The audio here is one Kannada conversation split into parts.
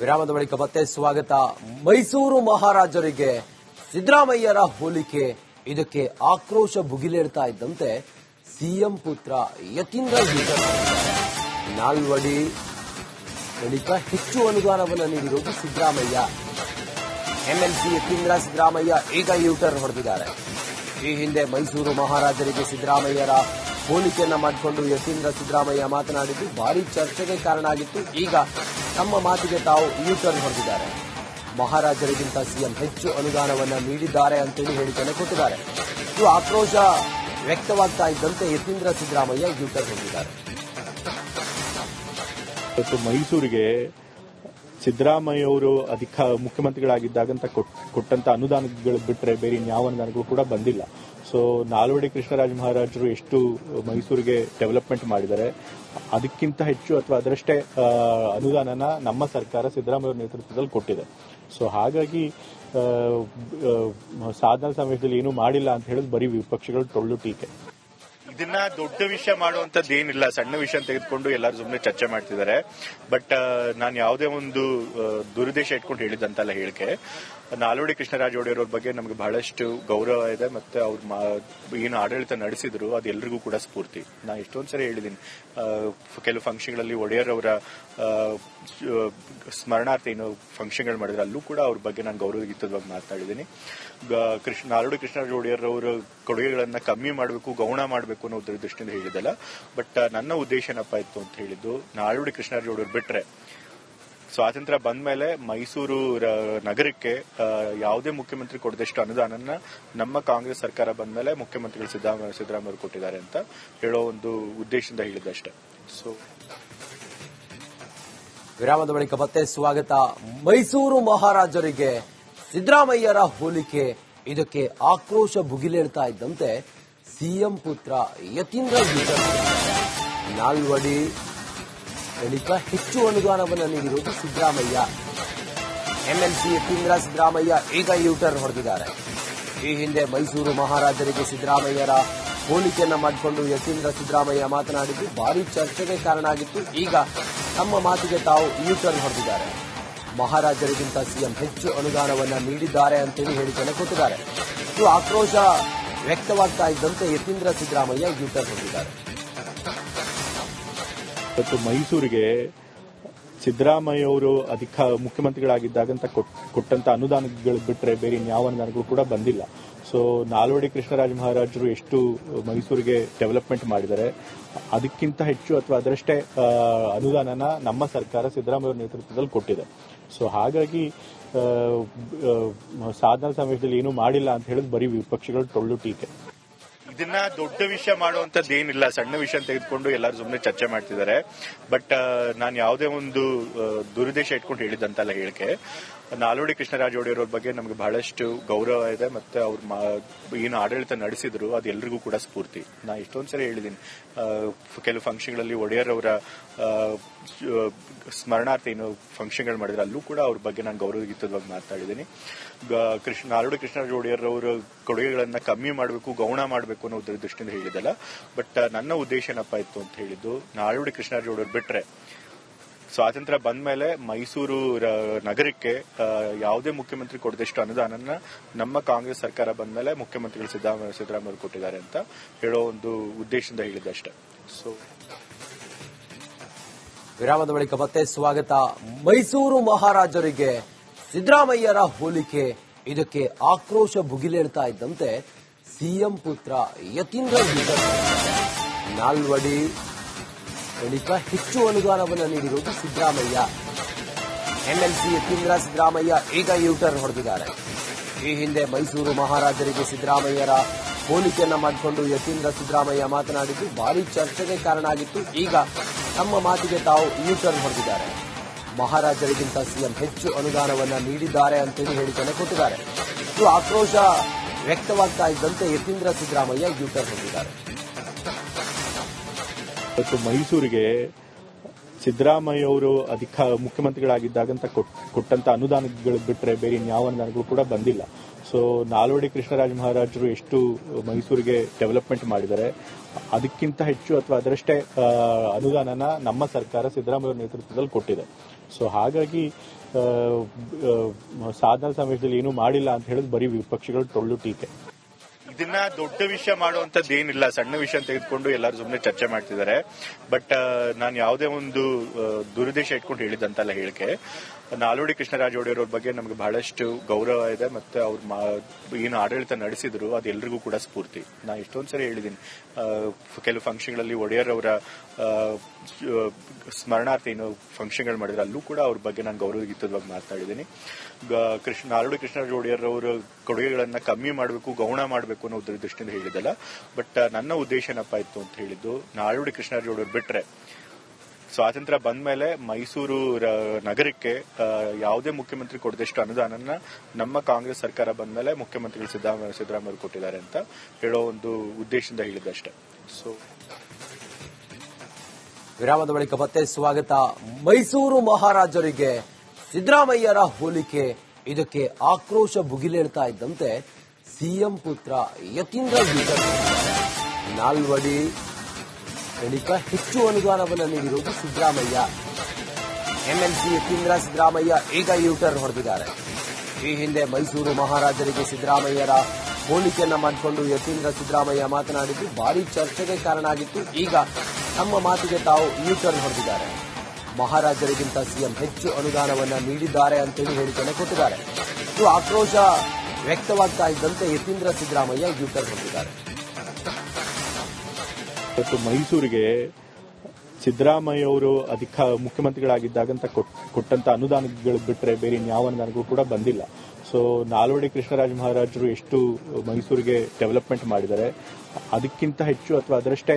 ವಿರಾಮದ ಬಳಿಕ ಮತ್ತೆ ಸ್ವಾಗತ. ಮೈಸೂರು ಮಹಾರಾಜರಿಗೆ ಸಿದ್ದರಾಮಯ್ಯರ ಹೋಲಿಕೆ. ಇದಕ್ಕೆ ಆಕ್ರೋಶ ಭುಗಿಲೇಳ್ತಾ ಇದ್ದಂತೆ ಸಿಎಂ ಪುತ್ರ ಯತೀಂದ್ರ ನಾಲ್ವಡಿ ಬಳಿಕ ಹೆಚ್ಚು ಅನುದಾನವನ್ನು ನೀಡಿರುವುದು ಸಿದ್ದರಾಮಯ್ಯ. ಎಂಎಲ್ಸಿ ಯತೀಂದ್ರ ಸಿದ್ದರಾಮಯ್ಯ ಈಗ ಯೂಟರ್ ಹೊಡೆದಿದ್ದಾರೆ. ಈ ಹಿಂದೆ ಮೈಸೂರು ಮಹಾರಾಜರಿಗೆ ಸಿದ್ದರಾಮಯ್ಯರ ಹೋಲಿಕೆಯನ್ನ ಮಾಡಿಕೊಂಡು ಯತೀಂದ್ರ ಸಿದ್ದರಾಮಯ್ಯ ಮಾತನಾಡಿದ್ದು ಭಾರಿ ಚರ್ಚೆಗೆ ಕಾರಣ ಆಗಿತ್ತು. ಈಗ ತಮ್ಮ ಮಾತಿಗೆ ತಾವು ಯೂಟರ್ನ್ ಹೊಡೆದಿದ್ದಾರೆ ಮಹಾರಾಜರಿಗಿಂತ ಸಿಎಂ ಹೆಚ್ಚು ಅನುದಾನವನ್ನ ನೀಡಿದ್ದಾರೆ ಅಂತೇಳಿ ಹೇಳಿಕೆಯನ್ನು ಕೊಟ್ಟಿದ್ದಾರೆ. ಇದು ಆಕ್ರೋಶ ವ್ಯಕ್ತವಾಗ್ತಾ ಇದ್ದಂತೆ ಯತೀಂದ್ರ ಸಿದ್ದರಾಮಯ್ಯ ಯೂಟರ್ನ್ ಹೊಡೆದಿದ್ದಾರೆ ಇವತ್ತು ಮೈಸೂರಿಗೆ ಸಿದ್ದರಾಮಯ್ಯ ಅವರು ಅಧಿಕ ಮುಖ್ಯಮಂತ್ರಿಗಳಾಗಿದ್ದಾಗಂತ ಕೊಟ್- ಕೊಟ್ಟಂತ ಅನುದಾನಗಳು ಬಿಟ್ಟರೆ ಬೇರೆ ಯಾವ ಅನುದಾನಗಳು ಕೂಡ ಬಂದಿಲ್ಲ. ಸೊ ನಾಲ್ವಡಿ ಕೃಷ್ಣರಾಜ ಮಹಾರಾಜರು ಎಷ್ಟು ಮೈಸೂರಿಗೆ ಡೆವಲಪ್ಮೆಂಟ್ ಮಾಡಿದ್ದಾರೆ, ಅದಕ್ಕಿಂತ ಹೆಚ್ಚು ಅಥವಾ ಅದರಷ್ಟೇ ಅನುದಾನನ ನಮ್ಮ ಸರ್ಕಾರ ಸಿದ್ದರಾಮಯ್ಯ ನೇತೃತ್ವದಲ್ಲಿ ಕೊಟ್ಟಿದೆ. ಸೊ ಹಾಗಾಗಿ ಸಾಧನ ಸಮಯದಲ್ಲಿ ಏನೂ ಮಾಡಿಲ್ಲ ಅಂತ ಹೇಳಿದ್ರೆ ಬರೀ ವಿಪಕ್ಷಗಳು ಟೊಳ್ಳು ಟೀಕೆ. ಇದನ್ನ ದೊಡ್ಡ ವಿಷಯ ಮಾಡುವಂತದ್ದು ಏನಿಲ್ಲ. ಸಣ್ಣ ವಿಷಯ ತೆಗೆದುಕೊಂಡು ಎಲ್ಲರೂ ಸುಮ್ಮನೆ ಚರ್ಚೆ ಮಾಡ್ತಿದ್ದಾರೆ. ಬಟ್ ನಾನು ಯಾವುದೇ ಒಂದು ದುರುದ್ದೇಶ ಇಟ್ಕೊಂಡು ಹೇಳಿದಂತಲ್ಲ ಹೇಳಿಕೆ. ನಾಲ್ವಡಿ ಕೃಷ್ಣರಾಜ ಒಡೆಯರ್ ಅವ್ರ ಬಗ್ಗೆ ನಮಗೆ ಬಹಳಷ್ಟು ಗೌರವ ಇದೆ ಮತ್ತೆ ಅವ್ರು ಏನು ಆಡಳಿತ ನಡೆಸಿದ್ರು ಅದು ಕೂಡ ಸ್ಫೂರ್ತಿ. ನಾ ಎಷ್ಟೊಂದ್ ಸರಿ ಹೇಳಿದ್ದೀನಿ ಕೆಲವು ಫಂಕ್ಷನ್ಗಳಲ್ಲಿ ಒಡೆಯರ್ ಅವರ ಸ್ಮರಣಾರ್ಥ ಏನು ಫಂಕ್ಷನ್ಗಳು ಮಾಡಿದ್ರೆ. ಅಲ್ಲೂ ಕೂಡ ಅವ್ರ ಬಗ್ಗೆ ನಾನು ಗೌರವಯುತವಾಗಿ ಮಾತಾಡಿದ್ದೀನಿ ಕೃಷ್ಣ ನಾಲ್ವಡಿ ಕೃಷ್ಣರಾಜ ಒಡೆಯರ್ ಅವರ ಕೊಡುಗೆಗಳನ್ನ ಕಮ್ಮಿ ಮಾಡಬೇಕು, ಗೌಣ ಮಾಡಬೇಕು ಅನ್ನೋ ದೃಷ್ಟಿಯಿಂದ ಹೇಳಿದಲ್ಲ ಬಟ್ ನನ್ನ ಉದ್ದೇಶ ಏನಪ್ಪ ಇತ್ತು ಅಂತ ಹೇಳಿದ್ದು ನಾಳುಡಿ ಕೃಷ್ಣರಾಜ ಬಿಟ್ರೆ, ಸ್ವಾತಂತ್ರ್ಯ ಬಂದ ಮೇಲೆ ಮೈಸೂರು ನಗರಕ್ಕೆ ಯಾವುದೇ ಮುಖ್ಯಮಂತ್ರಿ ಕೊಡದಷ್ಟು ಅನುದಾನನ ನಮ್ಮ ಕಾಂಗ್ರೆಸ್ ಸರ್ಕಾರ ಬಂದ ಮೇಲೆ ಮುಖ್ಯಮಂತ್ರಿಗಳು ಸಿದ್ದರಾಮಯ್ಯ ಕೊಟ್ಟಿದ್ದಾರೆ ಅಂತ ಹೇಳೋ ಒಂದು ಉದ್ದೇಶದಿಂದ ಹೇಳಿದಷ್ಟೇ ಸೊ ವಿರಾಮದ ಬಳಿಕ ಮತ್ತೆ ಸ್ವಾಗತ. ಮೈಸೂರು ಮಹಾರಾಜರಿಗೆ ಸಿದ್ದರಾಮಯ್ಯರ ಹೋಲಿಕೆ ಇದಕ್ಕೆ ಆಕ್ರೋಶ ಭುಗಿಲೇಳ್ತಾ ಇದ್ದಂತೆ ಸಿಎಂ ಪುತ್ರ ಯತೀಂದ್ರ ನಾಲ್ವಡಿ ಬಳಿಕ ಹೆಚ್ಚು ಅನುದಾನವನ್ನು ನೀಡಿರುವುದು ಸಿದ್ದರಾಮಯ್ಯ. ಎಂಎಲ್ಸಿ ಯತೀಂದ್ರ ಸಿದ್ದರಾಮಯ್ಯ ಈಗ ಯೂಟರ್ನ್ ಹೊಡೆದಿದ್ದಾರೆ. ಈ ಹಿಂದೆ ಮೈಸೂರು ಮಹಾರಾಜರಿಗೆ ಸಿದ್ದರಾಮಯ್ಯರ ಹೋಲಿಕೆಯನ್ನು ಮಾಡಿಕೊಂಡು ಯತೀಂದ್ರ ಸಿದ್ದರಾಮಯ್ಯ ಮಾತನಾಡಿದ್ದು ಭಾರಿ ಚರ್ಚೆಗೆ ಕಾರಣ ಆಗಿತ್ತು. ಈಗ ತಮ್ಮ ಮಾತಿಗೆ ತಾವು ಯೂಟರ್ನ್ ಹೊಡೆದಿದ್ದಾರೆ. ಮಹಾರಾಜರಿಗಿಂತ ಸಿಎಂ ಹೆಚ್ಚು ಅನುದಾನವನ್ನು ನೀಡಿದ್ದಾರೆ ಅಂತೇಳಿ ಹೇಳಿಕೆಯನ್ನು ಕೊಟ್ಟಿದ್ದಾರೆ. ಇದು ಆಕ್ರೋಶ ವ್ಯಕ್ತವಾಗ್ತಾ ಇದ್ದಂತೆ ಯತೀಂದ್ರ ಸಿದ್ದರಾಮಯ್ಯ ಯೂಟರ್ ಹೊಂದಿದ್ದಾರೆ ಇವತ್ತು ಮೈಸೂರಿಗೆ ಸಿದ್ದರಾಮಯ್ಯ ಅವರು ಅಧಿಕ ಮುಖ್ಯಮಂತ್ರಿಗಳಾಗಿದ್ದಾಗಂತ ಕೊಟ್- ಕೊಟ್ಟಂತ ಅನುದಾನಗಳು ಬಿಟ್ಟರೆ ಬೇರೆ ಯಾವ ಅನುದಾನಗಳು ಕೂಡ ಬಂದಿಲ್ಲ. ಸೊ ನಾಲ್ವಡಿ ಕೃಷ್ಣರಾಜ ಮಹಾರಾಜರು ಎಷ್ಟು ಮೈಸೂರಿಗೆ ಡೆವಲಪ್ಮೆಂಟ್ ಮಾಡಿದ್ದಾರೆ, ಅದಕ್ಕಿಂತ ಹೆಚ್ಚು ಅಥವಾ ಅದರಷ್ಟೇ ಅನುದಾನನ ನಮ್ಮ ಸರ್ಕಾರ ಸಿದ್ದರಾಮಯ್ಯ ನೇತೃತ್ವದಲ್ಲಿ ಕೊಟ್ಟಿದೆ. ಸೊ ಹಾಗಾಗಿ ಸಾಧನ ಸಮಯದಲ್ಲಿ ಏನು ಮಾಡಿಲ್ಲ ಅಂತ ಹೇಳಿದ್ ಬರೀ ವಿಪಕ್ಷಗಳು ಟೊಳ್ಳು ಟೀಕೆ. ಇದನ್ನ ದೊಡ್ಡ ವಿಷಯ ಮಾಡುವಂತದ್ದು ಏನಿಲ್ಲ. ಸಣ್ಣ ವಿಷಯ ತೆಗೆದುಕೊಂಡು ಎಲ್ಲರೂ ಸುಮ್ಮನೆ ಚರ್ಚೆ ಮಾಡ್ತಿದ್ದಾರೆ. ಬಟ್ ನಾನು ಯಾವುದೇ ಒಂದು ದುರುದ್ದೇಶ ಇಟ್ಕೊಂಡು ಹೇಳಿದಂತಲ್ಲ ಹೇಳಿಕೆ. ನಾಲ್ವಡಿ ಕೃಷ್ಣರಾಜ ಒಡೆಯರ್ ಬಗ್ಗೆ ನಮ್ಗೆ ಬಹಳಷ್ಟು ಗೌರವ ಇದೆ ಮತ್ತೆ ಅವ್ರು ಏನು ಆಡಳಿತ ನಡೆಸಿದ್ರು ಅದು ಎಲ್ರಿಗೂ ಕೂಡ ಸ್ಫೂರ್ತಿ. ನಾ ಇಷ್ಟೊಂದು ಸರಿ ಹೇಳಿದ್ದೀನಿ ಕೆಲವು ಫಂಕ್ಷನ್ಗಳಲ್ಲಿ ಒಡೆಯರ್ ಅವರ ಸ್ಮರಣಾರ್ಥ ಏನು ಫಂಕ್ಷನ್ಗಳು ಮಾಡಿದ್ರೆ, ಅಲ್ಲೂ ಕೂಡ ಅವ್ರ ಬಗ್ಗೆ ನಾನು ಗೌರವಯುತವಾಗಿ ಮಾತಾಡಿದ್ದೀನಿ ಕೃಷ್ಣ ನಾಲ್ವಡಿ ಕೃಷ್ಣರಾಜ ಒಡೆಯರ್ ಅವರ ಕೊಡುಗೆಗಳನ್ನ ಕಮ್ಮಿ ಮಾಡಬೇಕು, ಗೌಣ ಮಾಡಬೇಕು ಅನ್ನೋ ದೃಷ್ಟಿಯಿಂದ ಹೇಳಿದಲ್ಲ ಬಟ್, ನನ್ನ ಉದ್ದೇಶ ಏನಪ್ಪ ಇತ್ತು ಅಂತ ಹೇಳಿದ್ದು ನಾಲ್ವಡಿ ಕೃಷ್ಣರಾಜ ಒಡೆಯರ್ ಬಿಟ್ರೆ ಸ್ವಾತಂತ್ರ್ಯ ಬಂದ ಮೇಲೆ ಮೈಸೂರು ನಗರಕ್ಕೆ ಯಾವುದೇ ಮುಖ್ಯಮಂತ್ರಿ ಕೊಡದಷ್ಟು ಅನುದಾನನ ನಮ್ಮ ಕಾಂಗ್ರೆಸ್ ಸರ್ಕಾರ ಬಂದ ಮೇಲೆ ಮುಖ್ಯಮಂತ್ರಿಗಳು ಸಿದ್ದರಾಮಯ್ಯ ಕೊಟ್ಟಿದ್ದಾರೆ ಅಂತ ಹೇಳೋ ಒಂದು ಉದ್ದೇಶದಿಂದ ಹೇಳಿದಷ್ಟೇ ಸೊ ವಿರಾಮದ ಬಳಿಕ ಮತ್ತೆ ಸ್ವಾಗತ. ಮೈಸೂರು ಮಹಾರಾಜರಿಗೆ ಸಿದ್ದರಾಮಯ್ಯರ ಹೋಲಿಕೆ. ಇದಕ್ಕೆ ಆಕ್ರೋಶ ಭುಗಿಲೇಳ್ತಾ ಇದ್ದಂತೆ ಸಿಎಂ ಪುತ್ರ ಯತೀಂದ್ರ ನಾಲ್ವಡಿ ಬಳಿಕ ಹೆಚ್ಚು ಅನುದಾನವನ್ನು ನೀಡಿರುವುದು ಸಿದ್ದರಾಮಯ್ಯ. ಎಂಎಲ್ಸಿ ಯತೀಂದ್ರ ಸಿದ್ದರಾಮಯ್ಯ ಈಗ ಯೂಟರ್ನ್ ಹೊಡೆದಿದ್ದಾರೆ. ಈ ಹಿಂದೆ ಮೈಸೂರು ಮಹಾರಾಜರಿಗೆ ಸಿದ್ದರಾಮಯ್ಯರ ಹೋಲಿಕೆಯನ್ನು ಮಾಡಿಕೊಂಡು ಯತೀಂದ್ರ ಸಿದ್ದರಾಮಯ್ಯ ಮಾತನಾಡಿದ್ದು ಭಾರಿ ಚರ್ಚೆಗೆ ಕಾರಣ ಆಗಿತ್ತು. ಈಗ ತಮ್ಮ ಮಾತಿಗೆ ತಾವು ಯೂಟರ್ನ್ ಹೊಡೆದಿದ್ದಾರೆ. ಮಹಾರಾಜರಿಗಿಂತ ಸಿಎಂ ಹೆಚ್ಚು ಅನುದಾನವನ್ನು ನೀಡಿದ್ದಾರೆ ಅಂತೇಳಿ ಹೇಳಿಕೆಯನ್ನು ಕೊಟ್ಟಿದ್ದಾರೆ. ಇದು ಆಕ್ರೋಶ ವ್ಯಕ್ತವಾಗ್ತಾ ಇದ್ದಂತೆ ಯತೀಂದ್ರ ಸಿದ್ದರಾಮಯ್ಯ ಯೂಟರ್ನ್ ಹೊಡೆದಿದ್ದಾರೆ. ಇವತ್ತು ಮೈಸೂರಿಗೆ ಸಿದ್ದರಾಮಯ್ಯ ಅವರು ಅಧಿಕ ಮುಖ್ಯಮಂತ್ರಿಗಳಾಗಿದ್ದಾಗಂತ ಕೊಟ್- ಕೊಟ್ಟಂತ ಅನುದಾನಗಳು ಬಿಟ್ಟರೆ ಬೇರೆ ಯಾವ ಅನುದಾನಗಳು ಕೂಡ ಬಂದಿಲ್ಲ. ಸೊ ನಾಲ್ವಡಿ ಕೃಷ್ಣರಾಜ ಮಹಾರಾಜರು ಎಷ್ಟು ಮೈಸೂರಿಗೆ ಡೆವಲಪ್ಮೆಂಟ್ ಮಾಡಿದ್ದಾರೆ, ಅದಕ್ಕಿಂತ ಹೆಚ್ಚು ಅಥವಾ ಅದರಷ್ಟೇ ಅನುದಾನನ ನಮ್ಮ ಸರ್ಕಾರ ಸಿದ್ದರಾಮಯ್ಯ ನೇತೃತ್ವದಲ್ಲಿ ಕೊಟ್ಟಿದೆ. ಸೊ ಹಾಗಾಗಿ ಸಾಧನ ಸಮಾವೇಶದಲ್ಲಿ ಏನೂ ಮಾಡಿಲ್ಲ ಅಂತ ಹೇಳಿದ್ ಬರೀ ವಿಪಕ್ಷಗಳು ಟೊಳ್ಳು ಟೀಕೆ. ಇದನ್ನ ದೊಡ್ಡ ವಿಷಯ ಮಾಡುವಂತದ್ದು ಏನಿಲ್ಲ. ಸಣ್ಣ ವಿಷಯ ತೆಗೆದುಕೊಂಡು ಎಲ್ಲರೂ ಸುಮ್ಮನೆ ಚರ್ಚೆ ಮಾಡ್ತಿದ್ದಾರೆ. ಬಟ್ ನಾನು ಯಾವುದೇ ಒಂದು ದುರುದ್ದೇಶ ಇಟ್ಕೊಂಡು ಹೇಳಿದಂತಲ್ಲ ಹೇಳಿಕೆ. ನಾಲ್ವಡಿ ಕೃಷ್ಣರಾಜ ಒಡೆಯರ್ ಅವ್ರ ಬಗ್ಗೆ ನಮಗೆ ಬಹಳಷ್ಟು ಗೌರವ ಇದೆ ಮತ್ತೆ ಅವ್ರು ಏನು ಆಡಳಿತ ನಡೆಸಿದ್ರು ಅದು ಎಲ್ರಿಗೂ ಕೂಡ ಸ್ಫೂರ್ತಿ. ನಾ ಇಷ್ಟೊಂದು ಸರಿ ಹೇಳಿದ್ದೀನಿ ಆ, ಕೆಲವು ಫಂಕ್ಷನ್ಗಳಲ್ಲಿ ಒಡೆಯರ್ ಅವರ ಸ್ಮರಣಾರ್ಥ ಏನು ಫಂಕ್ಷನ್ಗಳು ಮಾಡಿದ್ರೆ. ಅಲ್ಲೂ ಕೂಡ ಅವ್ರ ಬಗ್ಗೆ ನಾನು ಗೌರವ ಗೀತವಾಗಿ ಮಾತಾಡಿದ್ದೀನಿ ಗ- ಕೃಷ್ಣ ನಾಲ್ವಡಿ ಕೃಷ್ಣರಾಜ ಒಡೆಯರ್ ಅವರ ಕೊಡುಗೆಗಳನ್ನ ಕಮ್ಮಿ ಮಾಡಬೇಕು ಗೌಣ ಮಾಡಬೇಕು ಅನ್ನೋ ದೃಷ್ಟಿಯಿಂದ ಹೇಳಿದಲ್ಲ ಬಟ್ ನನ್ನ ಉದ್ದೇಶ ಏನಪ್ಪ ಇತ್ತು ಅಂತ ಹೇಳಿದ್ದು ನಾಲ್ವಡಿ ಕೃಷ್ಣರಾಜ ಒಡೆಯರ್ ಬಿಟ್ರೆ ಸ್ವಾತಂತ್ರ್ಯ ಬಂದ ಮೇಲೆ ಮೈಸೂರು ನಗರಕ್ಕೆ ಯಾವುದೇ ಮುಖ್ಯಮಂತ್ರಿ ಕೊಡದಷ್ಟು ಅನುದಾನನ ನಮ್ಮ ಕಾಂಗ್ರೆಸ್ ಸರ್ಕಾರ ಬಂದ ಮೇಲೆ ಮುಖ್ಯಮಂತ್ರಿಗಳು ಸಿದ್ದರಾಮಯ್ಯ ಕೊಟ್ಟಿದ್ದಾರೆ ಅಂತ ಹೇಳೋ ಒಂದು ಉದ್ದೇಶದಿಂದ ಹೇಳಿದ್ದಷ್ಟೇ ಸೊ ವಿರಾಮದ ಬಳಿಕ ಮತ್ತೆ ಸ್ವಾಗತ. ಮೈಸೂರು ಮಹಾರಾಜರಿಗೆ ಸಿದ್ದರಾಮಯ್ಯರ ಹೋಲಿಕೆ ಇದಕ್ಕೆ ಆಕ್ರೋಶ ಭುಗಿಲೇಳ್ತಾ ಇದ್ದಂತೆ ಸಿಎಂ ಪುತ್ರ ಯತೀಂದ್ರ ನಾಲ್ವಡಿ ಬಳಿಕ ಹೆಚ್ಚು ಅನುದಾನವನ್ನು ನೀಡಿರುವುದು ಸಿದ್ದರಾಮಯ್ಯ. ಎಂಎಲ್ಸಿ ಯತೀಂದ್ರ ಸಿದ್ದರಾಮಯ್ಯ ಈಗ ಯೂಟರ್ನ್ ಹೊಡೆದಿದ್ದಾರೆ. ಈ ಹಿಂದೆ ಮೈಸೂರು ಮಹಾರಾಜರಿಗೆ ಸಿದ್ದರಾಮಯ್ಯರ ಹೋಲಿಕೆಯನ್ನು ಮಾಡಿಕೊಂಡು ಯತೀಂದ್ರ ಸಿದ್ದರಾಮಯ್ಯ ಮಾತನಾಡಿದ್ದು ಭಾರಿ ಚರ್ಚೆಗೆ ಕಾರಣ ಆಗಿತ್ತು. ಈಗ ತಮ್ಮ ಮಾತಿಗೆ ತಾವು ಯೂಟರ್ನ್ ಹೊಡೆದಿದ್ದಾರೆ. ಮಹಾರಾಜರಿಗಿಂತ ಸಿಎಂ ಹೆಚ್ಚು ಅನುದಾನವನ್ನು ನೀಡಿದ್ದಾರೆ ಅಂತೇಳಿ ಹೇಳಿಕೆಯನ್ನು ಕೊಟ್ಟಿದ್ದಾರೆ. ಇದು ಆಕ್ರೋಶ ವ್ಯಕ್ತವಾಗ್ತಾ ಇದ್ದಂತೆ ಯತೀಂದ್ರ ಸಿದ್ದರಾಮಯ್ಯ ಯೂಟರ್ನ್ ಹೊಡೆದಿದ್ದಾರೆ. ಇವತ್ತು ಮೈಸೂರಿಗೆ ಸಿದ್ದರಾಮಯ್ಯ ಅವರು ಅಧಿಕ ಮುಖ್ಯಮಂತ್ರಿಗಳಾಗಿದ್ದಾಗಂತ ಕೊಟ್- ಕೊಟ್ಟಂತ ಅನುದಾನಗಳು ಬಿಟ್ಟರೆ ಬೇರೆ ಯಾವ ಅನುದಾನಗಳು ಕೂಡ ಬಂದಿಲ್ಲ. ಸೊ ನಾಲ್ವಡಿ ಕೃಷ್ಣರಾಜ ಮಹಾರಾಜರು ಎಷ್ಟು ಮೈಸೂರಿಗೆ ಡೆವಲಪ್ಮೆಂಟ್ ಮಾಡಿದ್ದಾರೆ, ಅದಕ್ಕಿಂತ ಹೆಚ್ಚು ಅಥವಾ ಅದರಷ್ಟೇ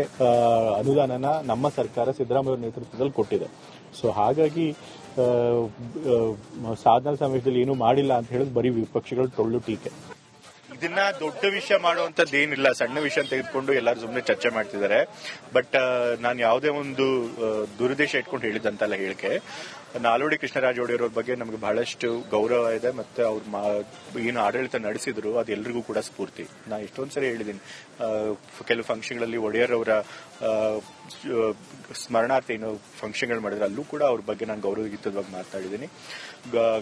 ಅನುದಾನನ ನಮ್ಮ ಸರ್ಕಾರ ಸಿದ್ದರಾಮಯ್ಯ ನೇತೃತ್ವದಲ್ಲಿ ಕೊಟ್ಟಿದೆ. ಸೊ ಹಾಗಾಗಿ ಸಾಧನ ಸಮಾವೇಶದಲ್ಲಿ ಏನೂ ಮಾಡಿಲ್ಲ ಅಂತ ಹೇಳೋದು ಬರೀ ವಿಪಕ್ಷಗಳು ಟೊಳ್ಳು ಟೀಕೆ. ಇದನ್ನ ದೊಡ್ಡ ವಿಷಯ ಮಾಡುವಂತದ್ದು ಏನಿಲ್ಲ. ಸಣ್ಣ ವಿಷಯ ತೆಗೆದುಕೊಂಡು ಎಲ್ಲರೂ ಸುಮ್ಮನೆ ಚರ್ಚೆ ಮಾಡ್ತಿದ್ದಾರೆ. ಬಟ್ ನಾನು ಯಾವುದೇ ಒಂದು ದುರುದ್ದೇಶ ಇಟ್ಕೊಂಡು ಹೇಳಿದಂತಲ್ಲ ಹೇಳಿಕೆ. ನಾಲ್ವಡಿ ಕೃಷ್ಣರಾಜ ಒಡೆಯರ್ ಬಗ್ಗೆ ನಮಗೆ ಬಹಳಷ್ಟು ಗೌರವ ಇದೆ ಮತ್ತೆ ಅವ್ರು ಏನು ಆಡಳಿತ ನಡೆಸಿದ್ರು ಅದು ಎಲ್ರಿಗೂ ಕೂಡ ಸ್ಫೂರ್ತಿ. ನಾ ಎಷ್ಟೊಂದ್ ಸರಿ ಹೇಳಿದ್ದೀನಿ ಕೆಲವು ಫಂಕ್ಷನ್ಗಳಲ್ಲಿ ಒಡೆಯರ್ ಅವರ ಸ್ಮರಣಾರ್ಥ ಏನು ಫಂಕ್ಷನ್ಗಳು ಮಾಡಿದ್ರೆ. ಅಲ್ಲೂ ಕೂಡ ಅವ್ರ ಬಗ್ಗೆ ನಾನು ಗೌರವಯುತವಾಗಿ ಮಾತಾಡಿದ್ದೀನಿ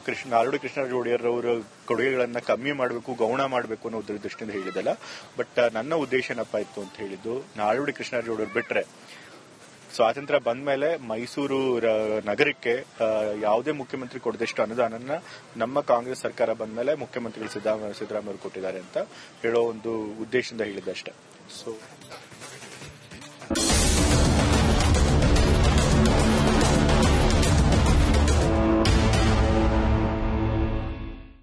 ಕೃಷ್ಣ ನಾಲ್ವಡಿ ಕೃಷ್ಣರಾಜ ಒಡೆಯರ್ ಅವರ ಕೊಡುಗೆಗಳನ್ನ ಕಮ್ಮಿ ಮಾಡಬೇಕು, ಗೌಣ ಮಾಡಬೇಕು ಅನ್ನೋ ದೃಷ್ಟಿಯಿಂದ ಹೇಳಿದಲ್ಲ ಬಟ್ ನನ್ನ ಉದ್ದೇಶ ಏನಪ್ಪ ಇತ್ತು ಅಂತ ಹೇಳಿದ್ದು, ನಾಲ್ವಡಿ ಕೃಷ್ಣರಾಜ ಒಡೆಯರ್ ಬಿಟ್ರೆ ಸ್ವಾತಂತ್ರ್ಯ ಬಂದ ಮೇಲೆ ಮೈಸೂರು ನಗರಕ್ಕೆ ಯಾವುದೇ ಮುಖ್ಯಮಂತ್ರಿ ಕೊಡದಷ್ಟು ಅನುದಾನನ ನಮ್ಮ ಕಾಂಗ್ರೆಸ್ ಸರ್ಕಾರ ಬಂದ ಮೇಲೆ ಮುಖ್ಯಮಂತ್ರಿಗಳು ಸಿದ್ದರಾಮಯ್ಯ ಸಿದ್ದರಾಮಯ್ಯ ಕೊಟ್ಟಿದ್ದಾರೆ ಅಂತ ಹೇಳೋ ಒಂದು ಉದ್ದೇಶದಿಂದ ಹೇಳಿದ್ದಷ್ಟೇ ಸೊ